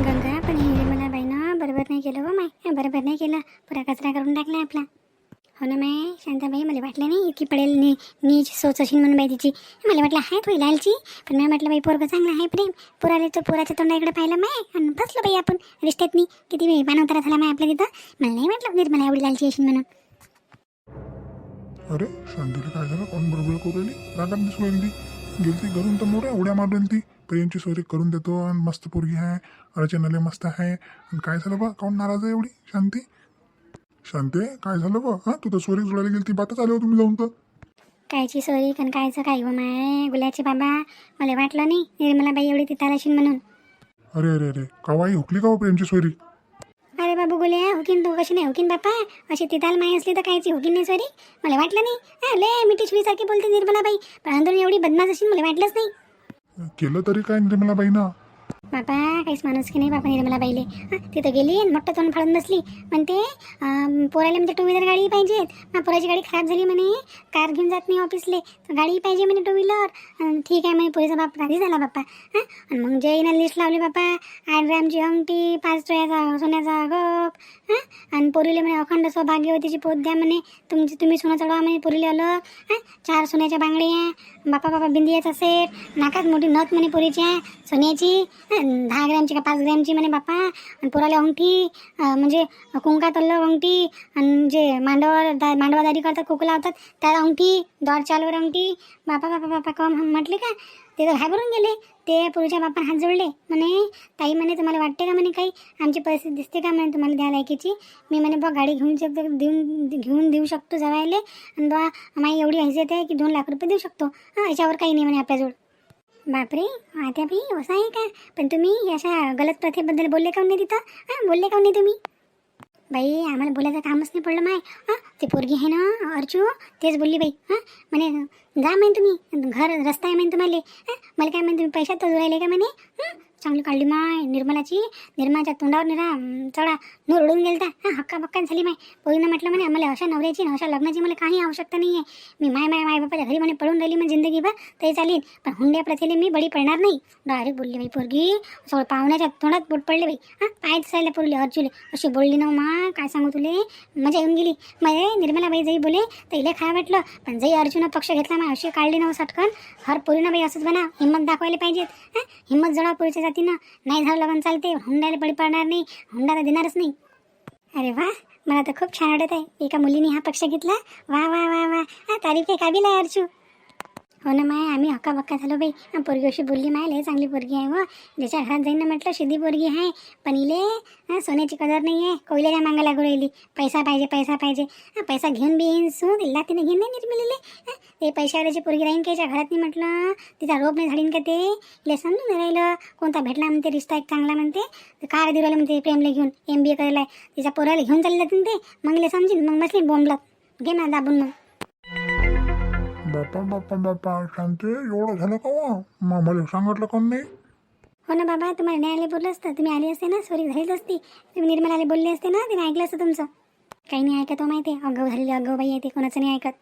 गंगा पण हे मला बाईनं बरोबर नाही केलं हो माय. बरोबर नाही केलं पुरा कचरा करून टाकला आपला. हो ना माय शांताबाई मला वाटलं नाही इतकी पडेल नी नीच सोच अशी म्हणून बाई तिची. मला वाटलं आहे थोडी लालची पण मी म्हटलं बाई पोरगं चांगलं आहे प्रेम. पोराले तो पोराच्या तोंडाकडे पाहिलं माय आणि बसलो बाई आपण रिश्त्यात मी किती वेळ पानवतारा झाला माय आपल्या तिथं. मला नाही वाटलं कधी मला एवढी लालची अशी म्हणून. अरे शांतीला काय झालं? कोण बरोबर करू रागात दिसू राहिली ती घरून तर मोठ्या उड्या मारून ती. प्रेमची सोयरी करून देतो आणि मस्त पोरगी आहे. अर्चनाले मस्त आहे. आणि काय झालं बा? काऊन नाराज आहे एवढी? शांती? शांते? काय झालं बा? हां? तू तर सोयरी जुळायला गेली ती बातच आली हो तुम्ही जाऊन तर. कायची सोरी? कण कायचं काय हो माय? गुलाची बाबा? मला वाटलं नाही. निर्मला बाई एवढी तिथं असेल म्हणून. अरे अरे अरे. कावाई हुकली का हो प्रेमची सोयरी अरे बाबू गोल्या हुकीन तू कशी नाही? हुकीन बापा अशी तिथाल माय असली तर कायची हुकीन नाही सॉरी? मला वाटलं नाही. हा, लय मिठी सारखी बोलते निर्मला बाई पण अंदरून एवढी बदमाश असेल मला वाटलंच नाही. केलं तरी काय निर्मलाबाईनं बापा काहीच माणूस की नाही बापा निर्मला बाईले. तिथं गेली मोठं तोंड फाडून बसली. म्हणते अं, पोराला म्हणजे टू व्हीलर गाडी पाहिजे. मग पोराची गाडी खराब झाली म्हणे. कार घेऊन जात नाही ऑफिसले तर गाडी पाहिजे म्हणे टू व्हीलर ठीक आहे म्हणे पोरीचा बाप राधी झाला बाप्पा. हां आणि मग जयनं लिस्ट लावली बापा आठ ग्रामची अंगठी पाच तोळ्याचा सोन्याचा गप हां आणि पोरीले म्हणे अखंड सौभाग्यवतीची पोत द्या म्हणे. तुमची तुम्ही सोनं चढवा म्हणे पोरीले आलं. हां चार सोन्याच्या बांगड्या. बापा बापा बिंदियाचा सेट नाकात मोठी नथ म्हणे पोरीची सोन्याची. दहा ग्रॅमची का पाच ग्रॅमची म्हणे बापा आणि पोराला अंगठी म्हणजे कुंका अल्लं अंगठी आणि जे मांडवावर दा मांडवादारी करतात कुकू लावतात त्या अंगठी दॉड चालवर अंगठी. बापा बापा बापा कम म्हटले का? ते तर घाबरून गेले. ते पुरुषा बापा हात जोडले. म्हणे ताई म्हणे तुम्हाला वाटते का म्हणे काही? आमची परिस्थिती दिसते का म्हणे तुम्हाला द्या लायकीची मी म्हणे बा गाडी घेऊन शकतो देऊन घेऊन देऊ शकतो जवायले आणि बा माई एवढी हैसियत आहे की दोन लाख रुपये देऊ शकतो. हां याच्यावर काही नाही म्हणे आपल्याजवळ. बापरे आता बी असं आहे का? पण तुम्ही अशा गलत प्रथेबद्दल बोलले का नाही तिथं? हां बोलले का नाही तुम्ही? बाई आम्हाला बोलायचं कामच नाही पडलं माय. हां ते पोरगी आहे ना अर्चू? तेच बोलली बाई. हां म्हणे जा म्हणे तुम्ही. घर रस्ता आहे म्हणे तुम्हाला. हां मला काय म्हणे तुम्ही पैशात तर राहिले का म्हणे? चांगली काढली माय. निर्मलाची. निर्मलाच्या तोंडावर निरा चढा नूर उडून गेलता. हा हक्का बक्का झाली माय. पोरीनं म्हटलं म्हणे मला अशा नवऱ्याची अशा लग्नाची मला काही आवश्यकता नाही आहे मी माय माय माय बापाच्या घरी म्हणे पडून राहिली म्हणजे जिंदगीभर तरी चालेल. पण हुंड्या प्रथेले मी बळी पडणार नाही. डायरेक्ट बोलली बाई पोरगी सगळं पाहुण्याच्या तोंडात बोट पडले बाई. हां पाय दिसायला पोरली अर्जुले. अशी बोलली ना हो मा काय सांगू तुले? मजा येऊन गेली. मग निर्मला बाई जाई बोले तर इले खा वाटलं. पण जाई अर्जुन पक्ष घेतला मग अशी काढली ना हो सटकन. हर पोरीनं बाई असंच बना हिंमत दाखवायला पाहिजेत. हां हिंमत जळा पोरीच्या जातीनं नाही झालं पण चालते हुंड्याला बळी पडणार नाही हुंडाला देणारच नाही. अरे वा मला तर खूप छान वाटत आहे. एका मुलीने हा पक्ष घेतला. वा वा वा वा. हा तारीफ आहे काबिल आहे अर्जू हो ना माय आम्ही हक्का बक्का झालो बाई. हा, पोरगी अशी बोलली माय लय चांगली पोरगी आहे व. ज्याच्या घरात जाईन ना म्हटलं शिदी पोरगी आहे. पण इले सोन्याची कदर नाही आहे कोयल्याच्या मागा लागू राहिली? पैसा पाहिजे पैसा पाहिजे. पैसा घेऊन बी येईन सून इल्ला तिने घेऊन नाही निर्मिलेले ते पैशावाल्याची पोरगी राहीन कायच्या घरात नाही म्हटलं तिचा रोप नाही झाडीन का ते? इले समजून नाही राहिलं कोणता भेटला म्हणते रिश्ता एक चांगला म्हणते कार दिवलं म्हणते प्रेमला घेऊन एम बी ए करायला. तिच्या पोराला घेऊन चालले जातील ते. मग इले समजीन मग बसली बोंबलत घे ना दाबून मग. बापा बापा बापा शांती एवढं झालं का वा मग मला सांगितलं कोण नाही? हो ना बाबा तुम्हाला न्यायालय बोललं असतं तुम्ही आली असते ना सॉरी झालीच असती. तुम्ही निर्मलाला बोलले असते ना तिने ऐकलं असतं तुमचं. काही नाही ऐकत हो माहिती आहे अगाऊ झालेली अगाऊ बाई आहे ते कोणाचं नाही ऐकत.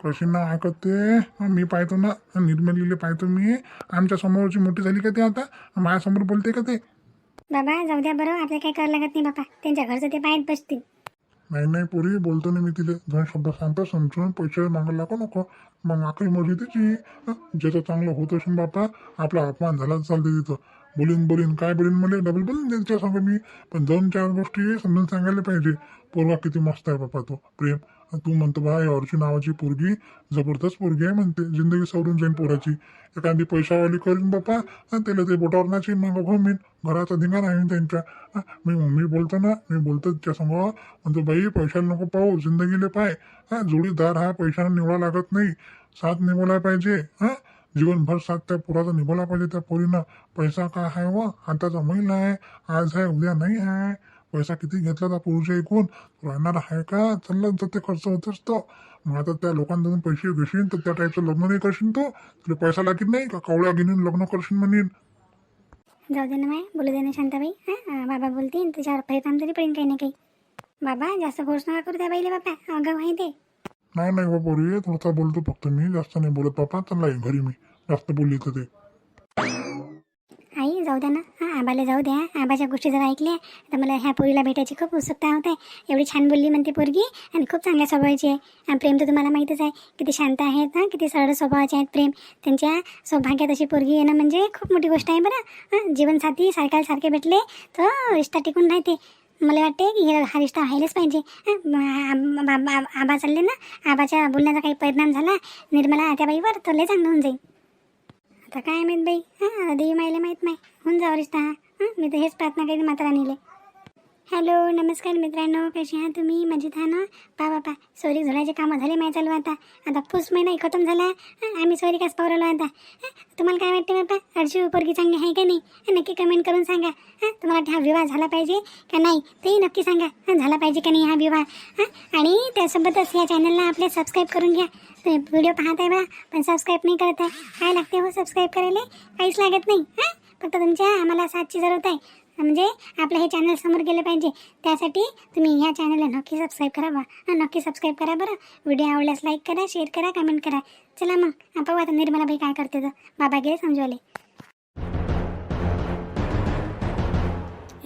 कशी ना ऐकत ते मी पाहतो ना निर्मलीले पाहतो मी. आमच्या समोरची मोठी झाली का ते आता? माझ्यासमोर बोलते का ते? बाबा जाऊ द्या बरं आपल्याला काही करावं लागत नाही बाबा. त्यांच्या घरचं ते पाहत बसतील. नाही नाही पोरी बोलतो ना मी तिले. दोन शब्द सांगतो समजून पैसे मागायला नको नको. मग आखरी मर्जी त्याची हं? ज्याचं चांगलं होत असेल बापा आपला अपमान झाला चालते तिथं. बोलीन बोलीन काय बोलीन मला डबल बोलीन त्यांच्या सांग मी. पण दोन चार गोष्टी समजून सांगायला पाहिजे. पोरगा किती मस्त आहे बापा तो प्रेम. तू म्हणतो बा या नावाची पोरगी जबरदस्त पोरगी आहे म्हणते जिंदगी सोडून जाईन पोराची. एखादी पैशावाली करीन बापा आणि त्याला ते बोटावर नाचीन मग घुमीन घराचा धिंगाणा आहे त्यांच्या मी मी बोलतो ना मी बोलतो त्या समोर म्हणतो बाई पैशाला नको पाहू जिंदगीले पाय. हा जोडीदार हा पैशाला निवडा लागत नाही. साथ निभवला पाहिजे. हा जीवनभर साथ त्या पुराचा निभवला पाहिजे त्या पोरीनं. पैसा काय आहे व? आताचा महिला आहे. आज आहे उद्या नाही आहे. पैसा किती घेतला त्या पुरुष ऐकून राहणार आहे का? चाललं तर ते खर्च होत असतो. मग आता त्या लोकांकडून पैसे घेशील तर त्या टाईपचं लग्न नाही करशील तू. तुला पैसा लागत नाही का? कवड्या घेऊन लग्न करशील म्हणेन. जाऊ दे ना माय बोलू दे ना शांताबाई. हां बाबा बोलतील त्याच्यावर परिणाम तरी पडेल काही ना काही. बाबा जास्त फोर्स नका करू त्या बाईले बाबा. अगाऊ आहे. ते नाही नाही बाबा पोरी थोडासा बोलतो फक्त मी. जास्त नाही बोलत बापा चालला आहे घरी मी. जास्त बोलली तर ते. आई जाऊ द्या ना. आबाला जाऊ द्या. आबाच्या गोष्टी जर ऐकल्या. तर मला ह्या पोरीला भेटायची खूप उत्सुकता होत. आहे एवढी छान बोलली म्हणते पोरगी आणि खूप चांगल्या स्वभावाची आहे. प्रेम तर तुम्हाला माहीतच आहे. किती शांत आहेत हां? किती सरळ स्वभावाचे आहेत प्रेम. त्यांच्या सौभाग्यात अशी पोरगी येणं म्हणजे खूप मोठी गोष्ट आहे बरं. हां? जीवनसाथी सारख्या सारखे भेटले तर रिश्ता टिकून राहते. मला वाटते की हे- हा रिश्ता व्हायलाच पाहिजे. आबा चालले ना? आबाच्या बोलण्याचा काही परिणाम झाला? निर्मला आत्याबाईवर तर लय चांगलं होऊन जाईल. आता काय माहीत बाई? हां देवी मायला माहीत नाही. होऊन जावं रिश्ता हां मी तर हेच प्रार्थना करीन माता राणीले हॅलो नमस्कार मित्रांनो कसे आहात तुम्ही? मजेत आहा ना? पा बापा सॉरी झोडायचे कामं झाले माहीत चालू आता. आता पूस महिना खतम झाला. आम्ही सॉरी कास पावरलो आता. तुम्हाला काय वाटते बापा अर्जी पोरगी चांगली आहे का नाही? नक्की कमेंट करून सांगा. हां तुम्हाला हा विवाह झाला पाहिजे का नाही? तेही नक्की सांगा. झाला पाहिजे का नाही हा विवाह? हां आणि त्यासोबतच या चॅनलला आपले सबस्क्राईब करून घ्या. तुम्ही व्हिडिओ पाहत आहे बा पण सबस्क्राईब नाही करत आहे. काय लागते हो सबस्क्राईब करायला? काहीच लागत नाही. हां फक्त तुमच्या आम्हाला साथची जरूरत आहे. म्हणजे आपलं हे चॅनल समोर गेलं पाहिजे. त्यासाठी तुम्ही ह्या चॅनलला नक्की सबस्क्राईब करा बा. हां नक्की सबस्क्राईब करा बरं. व्हिडिओ आवडल्यास लाईक करा शेअर करा कमेंट करा. चला मग. आपण आता निर्मलाबाई काय करते तर. बाबा गेले समजवले.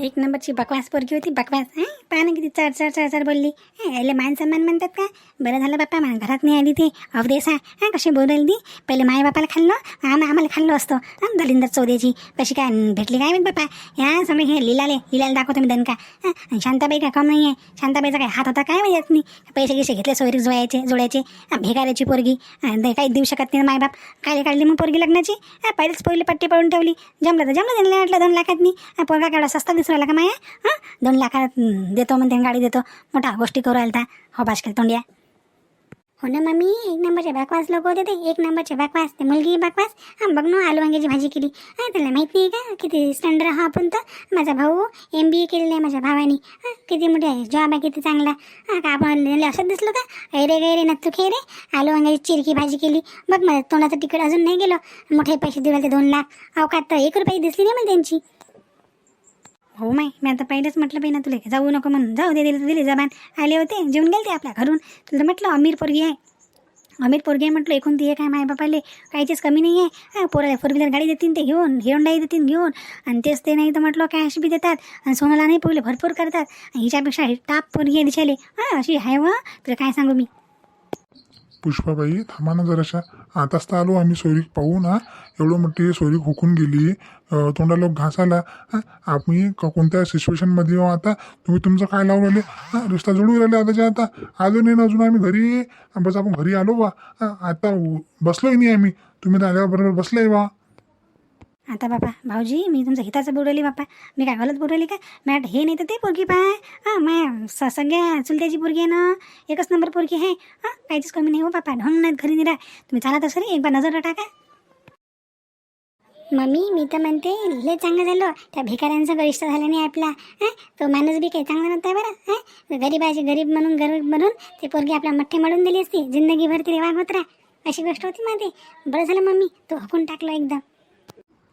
एक नंबरची बकवास पोरगी होती बकवास. हां? पाहा ना किती चढ चार चढ चार बोलली. हां याला मान सन्मान म्हणतात का? बरं झालं बाप्पा मान घरात नाही आली ती. अवदेसा हां कशी बोलली ती? पहिले माय बापाला खाल्लं आम्ही आम्हाला खाल्लो असतो. हां दलिंदर चौदेची कशी काय भेटली काय माहीत बाप्पा? या समोर हे लिलाले लिलाला दाखवतो मी दणका. हां आणि शांताबाई काय काम नाही आहे शांताबाईचा काय हात होता काय माहीत नाही पैसे गिसे घेतले सोयरी जोडायचे जोडायचे हां, पोरगी. काही देऊ शकत नाही मायबाप काय काढली मग पोरगी लग्नाची? हां पहिलेच पहिली पट्टी पडून ठेवली. जमलं तर जमलं त्यांना वाटलं दोन लाखात नाही पोरगा केवढा सस्ता दिसत राहिला का माया? हां? दोन लाखात देतो म्हणते गाडी देतो. मोठा गोष्टी करू राहिला होता. हो बाशकेल तोंडिया हो ना मम्मी एक नंबरचे बॅकवास लोक होते ते. एक नंबरचे बॅकवास ते मुलगी बॅकवास. हां बघ ना आलू वांग्याची भाजी केली. हां त्याला माहीत नाही का किती स्टँडर्ड हा आपण तर? माझा भाऊ एम बी ए केलेला आहे माझ्या भावानी. हां किती मोठे आहे. जॉब आहे किती चांगला. हां का आपण लय असं दिसलो का? अरे गैरे नत्तू खे रे. आलू वांग्याची चिरकी भाजी केली. बघ माझ्या तोंडाचं तिकीट अजून नाही गेलो. मोठे पैसे दिले ते दोन लाख. अवकात तर एक रुपये दिसली नाही मग त्यांची. हो माय मी आता पहिलेच म्हटलं बाई ना तुला जाऊ नको म्हणून. जाऊ दे दिली तर दिली जबान. आले होते जेवून गेले ते आपल्या घरून. तुला म्हटलं अमीर पोरगी आहे. अमीर पोरगी आहे म्हटलं एकूण ती एक आहे माय बापाले. काहीचीच कमी नाही आहे. हा पोराला फोर व्हीलर गाडी देतील ते घेऊन हिरोंडाई देतील घेऊन. आणि तेच ते नाही तर म्हटलं कॅश बी देतात. आणि सोनाला नाही पोरले भरपूर करतात. आणि हिच्यापेक्षा टाप पोरगी आहे दिशाले. हां अशी आहे व. तुला काय सांगू मी? पुष्पाबाई थांबा ना जराशा. आताच तर आलो आम्ही सोयरीक पाहू ना. एवढं मोठी सोयरीक हुकून गेली. तोंडाला घास आला आम्ही कोणत्या सिच्युएशनमध्ये येऊ आता? तुम्ही तुमचं काय लावून राहिले? हां रिश्ता जोडून राहिले आताच्या आता. अजून नाही ना अजून आम्ही घरी. बस आपण घरी आलो बा. आता बसलोही बसलोय नाही आम्ही. तुम्ही तर आल्याबरोबर बसले बा. आता बापा भाऊजी मी तुमचं हिताचं बोलवली बापा. मी काय गलत बोलवली का? मॅट हे नाही तर ते पोरगी पाय. हां माय स सगळ्या चुलत्याची पोरगी आहे ना? एकच नंबर पोरगी आहे. हां काहीच कमी नाही हो बापा. ढोंग नाहीत घरी निरा. तुम्ही चाला तर सरी एक बार नजर टाका मम्मी मी तर म्हणते लय चांगलं झालं. त्या भिकाऱ्यांचा गरिष्ठ झाला नाही आपला. हां तो माणूस बी काही चांगला नव्हता बरं. हां गरीबाची गरीब म्हणून गरीब म्हणून ते पोरगी आपल्या मठ्ठे मळून दिली असती. जिंदगीभर तिने होत राहा अशी गोष्ट होती माझी. बरं झालं मम्मी तो हकून टाकलं एकदम.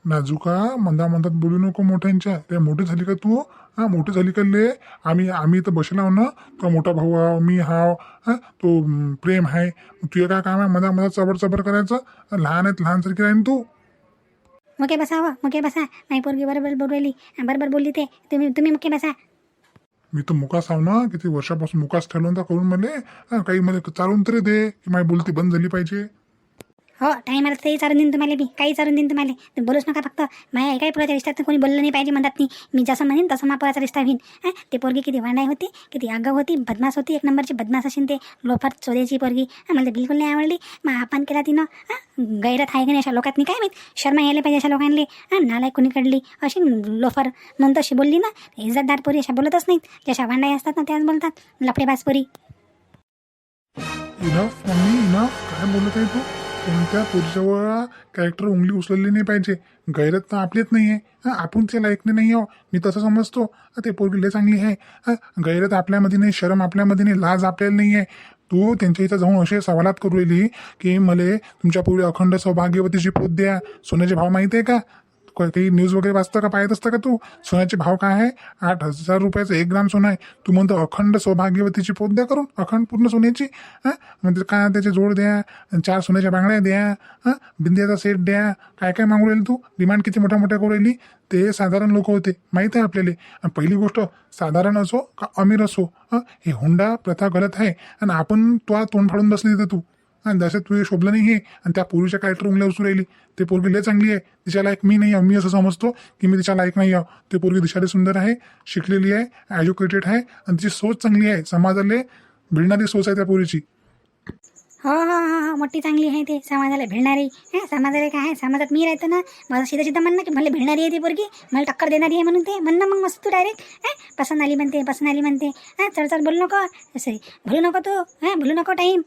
नाजूका मंदा मंदात बोलू नको मोठ्यांच्या. ते मोठी झाली का तू? हा मोठी झाली का ले आम्ही आम्ही तर बसला आहो ना तो मोठा भाऊ आहो मी हाव हा तो प्रेम आहे तुझे काय काम आहे मधा मधात चबर चबर करायचं. लहान आहेत लहान सारखी आहे ना तू. मुके बसा हो मुके बसा. नाही पोरगी बरोबर बोलवली बरोबर बोलली ते. तुम्ही तुम्ही मुके बसा. मी तर मुकास आहो ना किती वर्षापासून मुकास ठेवलं तर करून मला. हा, काही मला चालून तरी दे की माझी बोलती बंद झाली पाहिजे. हो टायमाला तेही चारून देईन तुम्हाला मी काही चारून देईन तुम्हाला. तुम्ही बोलूच नका फक्त. माझ्या एकाही पुराच्या रिश्त्यात कोणी बोललं नाही पाहिजे म्हणतात नाही. मी जसं म्हणेन तसं मा पुराचा रिश्ता होईन. हां? ते पोरगी किती वांडाई होती किती आगाव होती बदमाश होती एक नंबरची बदमाश असेल ते लोफर चोदेची पोरगी. हां, मला तर बिलकुल नाही आवडली. मग आपण केला तिनं. हां? गैरत आहे की नाही अशा लोकांनी काय माहीत? शर्मा यायला पाहिजे अशा लोकांनी हां नालाय कोणी कडली? अशी लोफर म्हणून तशी बोलली ना इज्जतदार पोरी अशा बोलतच नाहीत. जशा वांडाई असतात ना त्याच बोलतात. लफडेबाज पोरी. इनफ मम्मी इनफ काय बोलत आहे तू? कोणत्या पुरुषावर कॅरेक्टर उंगली उचलली नाही पाहिजे? गैरत तर आपलीच नाही आहे आपण ते लायकने नाही आहो मी तसं समजतो. ते पोरगी लय चांगली आहे. गैरत आपल्यामध्ये नाही शरम आपल्यामध्ये नाही लाज आपल्याला नाही आहे तू त्यांच्या इथं जाऊन असे सवालात करू राहिली की मले तुमच्या पूर्वी अखंड सौभाग्यवतीची पोत द्या. सोन्याचे भाव माहिती आहे का? काही न्यूज वगैरे वाचतं का पाहत असतं का तू? सोन्याचे भाव काय आहे? आठ हजार रुपयाचं एक ग्राम सोनं आहे. तू म्हणतो अखंड सौभाग्यवतीची पोत द्या करून अखंड पूर्ण सोन्याची हां? म्हणजे काय त्याचे जोड द्या चार सोन्याच्या बांगड्या द्या हां? सेट द्या. काय काय मागू राहिली तू? डिमांड किती मोठ्या मोठ्या करू राहिली? ते साधारण लोक होते. माहीत आहे आपल्याला. पहिली गोष्ट साधारण असो का अमीर असो हे? हुंडा प्रथा गलत आहे. आणि आपण तो तोंड फाडून बसली तिथं तू. आणि जसं तुझे शोभलं नाही हे आणि त्या पोरीच्या कॅरेक्टर उंगल्या उचलू राहिली. ते पोरगी लय चांगली आहे. तिच्या लायक मी नाही आहे मी असं समजतो की मी तिच्या लायक नाही आहे ते पोरगी दिशाने सुंदर आहे शिकलेली आहे एज्युकेटेड आहे आणि तिची सोच चांगली आहे. समाजाला भिडणारी सोच आहे त्या पोरीची. हो हो हो हो मोठी चांगली आहे ते. समाजाला भिडणारी. हां समाजाला काय आहे? समाजात मी राहतो ना माझं सीधा सीधा म्हणणं की मला भिडणारी आहे ती पोरगी. मला टक्कर देणारी आहे म्हणून ते म्हणणं मग मस्त तू डायरेक्ट हां पसंत आली म्हणते पसंत आली म्हणते. हां चढ चल बोलू नको. सॉरी भुलू नको तू. हां भुलू नको टाईम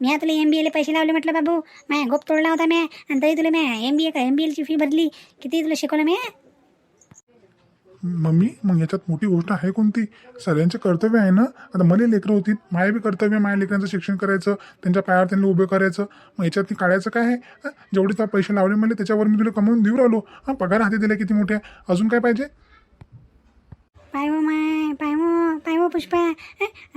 मी आता तुला एम बी एले पैसे लावले म्हटलं बाबू. माया गोप तोडला होता म्या. आणि तरी तुला म्या एम बी ए का एम बी एलची फी भरली. किती तुला शिकवलं म्या? मम्मी मग याच्यात मोठी गोष्ट आहे कोणती? सगळ्यांचे कर्तव्य आहे ना? आता मला लेकरं होती माया बी कर्तव्य माझ्या लेकरांचं शिक्षण करायचं त्यांच्या पायावर त्यांना उभं करायचं. मग याच्यात काढायचं काय आहे? जेवढे त्या पैसे लावले मला त्याच्यावर मी तुला कमवून देऊ राहिलो. हां पगार हाती दिला किती मोठे अजून काय पाहिजे? पाय हो माय पाय हो पाय हो पुष्पा.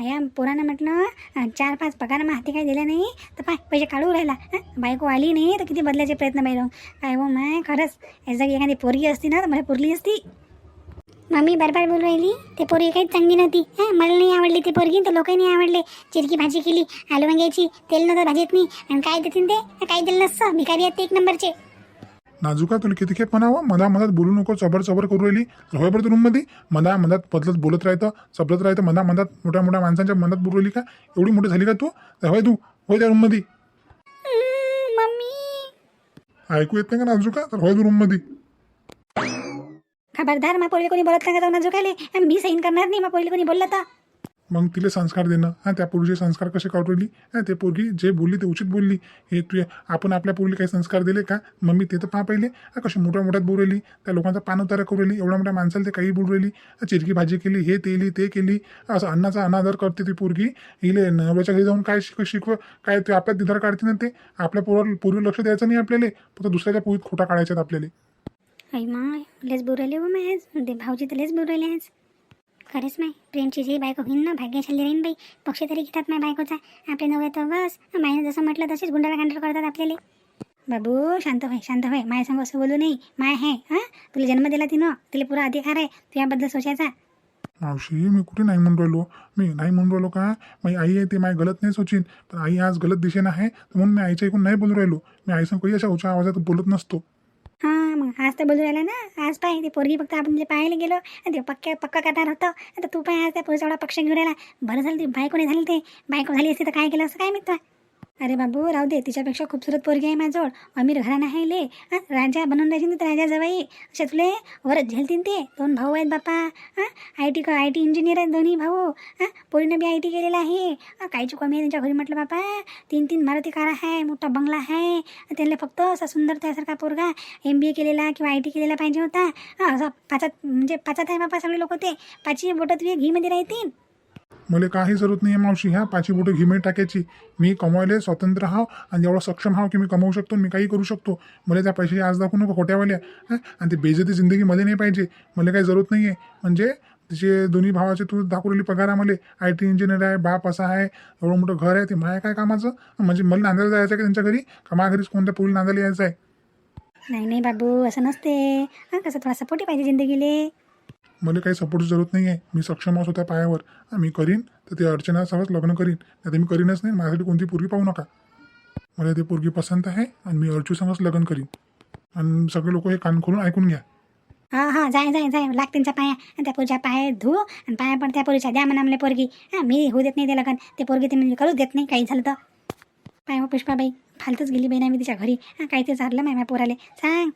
या पोरानं म्हटलं चार पाच पगार मग हाती काय दिला नाही? तर पाय पैसे काढू राहिला. बायको आली नाही तर किती बदलायचे प्रयत्न बाई राहून पाय माय खरंच. या जागी एखादी पोरगी असती ना तर मला पुरली असती. मम्मी बरोबर बोलू राहिली? ते पोरगी काही चांगली नव्हती. हां मला नाही आवडली ती पोरगी तर लोकही नाही आवडले. चिरकी भाजी केली आलू वांग्याची तेल नव्हतं भाजीत नाही आणि काय देतील ते? काय दिलं नसतं. भिकारी आहेत ते एक नंबरचे. नाजुका तुला किती खेप म्हणावं? मधा मधात बोलू नको चबर चबर करू राहिली. होय बरं रूममध्ये. मधा मधात बदलत बोलत राहतं चबलत राहतं मधा मधात मोठ्या मोठ्या माणसांच्या मधात बोलू राहिली का? एवढी मोठी झाली का तू? होय तू. होय त्या रूममध्ये. ऐकू येत नाही का नाजुका? तर होय तू रूममध्ये. खबरदार मा पोरीला कोणी बोलत नाही जाऊन झुकाले मी सहीन करणार नाही मा पोरीला कोणी बोललं तर? मग तिला संस्कार देणं. हां त्या पोरीचे संस्कार कसे काढू राहिली हां ते पोरगी जे बोलली ते उचित बोलली. हे तू आपण आपल्या पोरीला काही संस्कार दिले का? मम्मी ते तर पहा पहिले. हां कशी मोठ्या मोठ्यात बोलवली त्या लोकांचा पान उतारा करू राहिली. एवढ्या मोठ्या माणसाला ते काही बोलू राहिली. चिरकी भाजी केली हे तेली ते केली. असं अन्नाचा अनादर करते ती पोरगी. हिले नवऱ्याच्या घरी जाऊन काय शिक शिकव काय ते आपल्या दिधार काढते ना ते? आपल्या पोरा पूर्वी लक्ष द्यायचं नाही आपल्याला. फक्त दुसऱ्याच्या पोरीत खोटा काढायच्यात आपल्याला. आई माय लेच बुरले हो माय आज। ते भाऊजी तर लेच बोरायले आज। खरेच माय प्रेमची जी बायको होईन ना भाग्यशाली राहीन बाई। पक्ष तरी घेतात माय बायकोचा आपले नव्हे तर बस मायने जसं म्हटलं तसेच गुंडाला कांडर करतात आपल्याला। बाबू शांत व्हाय शांत व्हाय माय सांगू असं बोलू नाही माय आहे हां? तुला जन्म दिला तिनं तिला पुरा अधिकार आहे तुझ्याबद्दल सोचायचा मावशी मी कुठे नाही म्हणून राहिलो? मी नाही म्हणून राहिलो का? माझी आई आहे ते माय गलत नाही सोचीन. पण आई आज गलत दिशेनं आहे म्हणून मी आईच्या ऐकून नाही बोलू राहिलो. मी आईसंग काही अशा उच्च आवाजात बोलत नसतो. हां मग आज तर बोलू राहिला ना. आज पाय ते पोरगी फक्त आपण पाहायला गेलो. आणि ते पक्क्या पक्का करणार होतं. आता तू पाय आज त्या पोरीचा पक्ष घेऊन राहिला. बरं झालं ती बायको नाही झाली ते. बायको झाली असती तर काय केलं असं काय मिळतं अरे बाबू राहू दे. तिच्यापेक्षा खूपसूरत पोरगी आहे माझ्याजवळ. अमीर घराणं आहे ले. हं, राजा बनवून राहायची तर राजा जवाई असे तुले वरच झेलतीन ते. दोन भाऊ आहेत बापा. हां I T I T engineer आहेत दोन्ही भाऊ. हां पोरीनं बी आय टी केलेलं आहे. काही काहीची कमी आहे त्यांच्या घरी म्हटलं बापा. तीन तीन मारुती कार आहे मोठा बंगला आहे. त्यांना फक्त असा सुंदर त्यासारखा पोरगा एम बी ए केलेला किंवा आय टी केलेला पाहिजे होता. हां असा पाचात म्हणजे पाचात आहे बापा सगळे लोक ते. पाचही बोटं तुझे घीमध्ये राहतील. मला काही जरूरत नाही आहे मावशी ह्या पाची बोटं घिमे टाकायची. मी कमवायला स्वतंत्र हाव आणि एवढं सक्षम हाव की मी कमवू शकतो मी काही करू शकतो. मला त्या पैशाची आज दाखवू नको खोट्यावाल्या हां? आणि ते बेजती जिंदगी मध्ये नाही पाहिजे. मला काही जरूरत नाही आहे म्हणजे तिचे दोन्ही भावाचे तू दाखवलेली पगार आहे मला आय टी इंजिनियर आहे बाप असा आहे एवढं मोठं घर आहे ते माया काय कामाचं? म्हणजे मला नांदायला जायचं आहे का त्यांच्या घरी? का माझ्या घरीच कोणत्या पोरी नांदायला यायचं आहे? नाही नाही बाबू असं नसते. हां कसं थोडा सपोर्टी पाहिजे जिंदगीले. मला काही सपोर्ट जरूरत नाही आहे मी सक्षम असो त्या पायावर. मी करीन तर ते अर्चना लग्न करीन. नाही तर मी करीनच नाही. माझ्यासाठी कोणती पोरगी पाहू नका. मला ती पोरगी पसंत आहे आणि मी अर्चूसंगच लग्न करीन. आणि सगळे लोक हे कान खोलून ऐकून घ्या. हा हा जाय जाय जाय. लाग त्यांच्या पाया. आणि त्या पोरीच्या पाया धु आणि पाया पण त्या पोरीच्या. द्या म्हणा मला पोरगी. हां मी होऊ देत नाही ते लग्न. ते पोरगी ते म्हणजे करूच देत नाही. काही झालं तर. पाय हो पुष्पाबाई. फालतूच गेली बाई ना मी तिच्या घरी. हां काही ते झालं माय माझ्या पोराले. सांग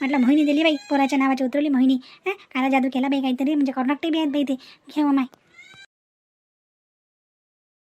म्हटलं मोहिनी दिली बाई पोराच्या नावाची उतरवली मोहिनी. हां काला जादू केला बाई काहीतरी म्हणजे कर्नाटक बी आहेत बाई ते. घेऊ हो माय.